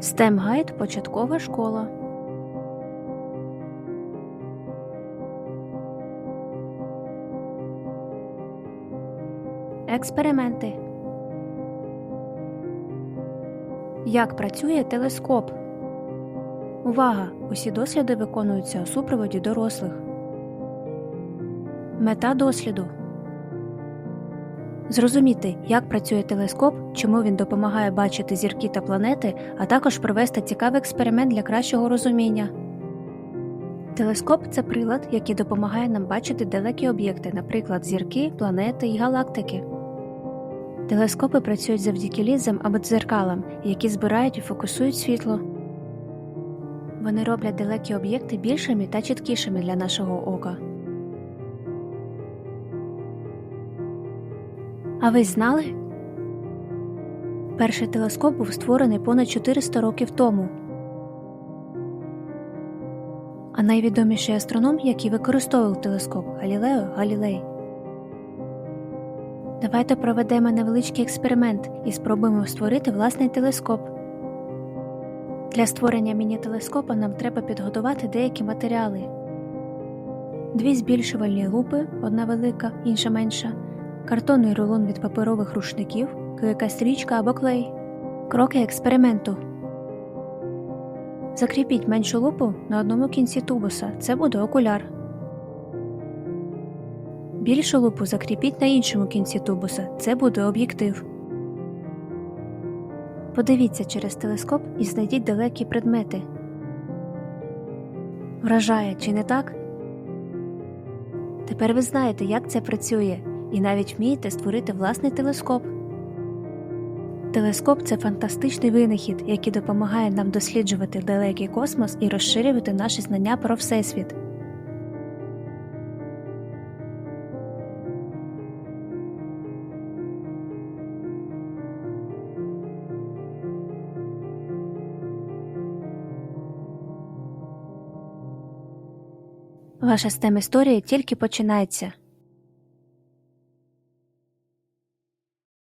STEM Гайд Початкова школа. Експерименти. Як працює телескоп? Увага! Усі досліди виконуються у супроводі дорослих. Мета досліду Зрозуміти, як працює телескоп, чому він допомагає бачити зірки та планети, а також провести цікавий експеримент для кращого розуміння. Телескоп це прилад, який допомагає нам бачити далекі об'єкти, наприклад, зірки, планети і галактики. Телескопи працюють завдяки лінзам або дзеркалам, які збирають і фокусують світло. Вони роблять далекі об'єкти більшими та чіткішими для нашого ока. А ви знали? Перший телескоп був створений понад 400 років тому. А найвідоміший астроном, який використовував телескоп Галілео Галілей. Давайте проведемо невеличкий експеримент і спробуємо створити власний телескоп. Для створення міні-телескопа нам треба підготувати деякі матеріали: дві збільшувальні лупи, одна велика, інша менша, картонний рулон від паперових рушників, клейка стрічка або клей. Кроки експерименту. Закріпіть меншу лупу на одному кінці тубуса. Це буде окуляр. Більшу лупу закріпіть на іншому кінці тубуса. Це буде об'єктив. Подивіться через телескоп і знайдіть далекі предмети. Вражає, чи не так? Тепер ви знаєте, як це працює, і навіть вмієте створити власний телескоп. Телескоп це фантастичний винахід, який допомагає нам досліджувати далекий космос і розширювати наші знання про Всесвіт. Ваша STEM історія тільки починається.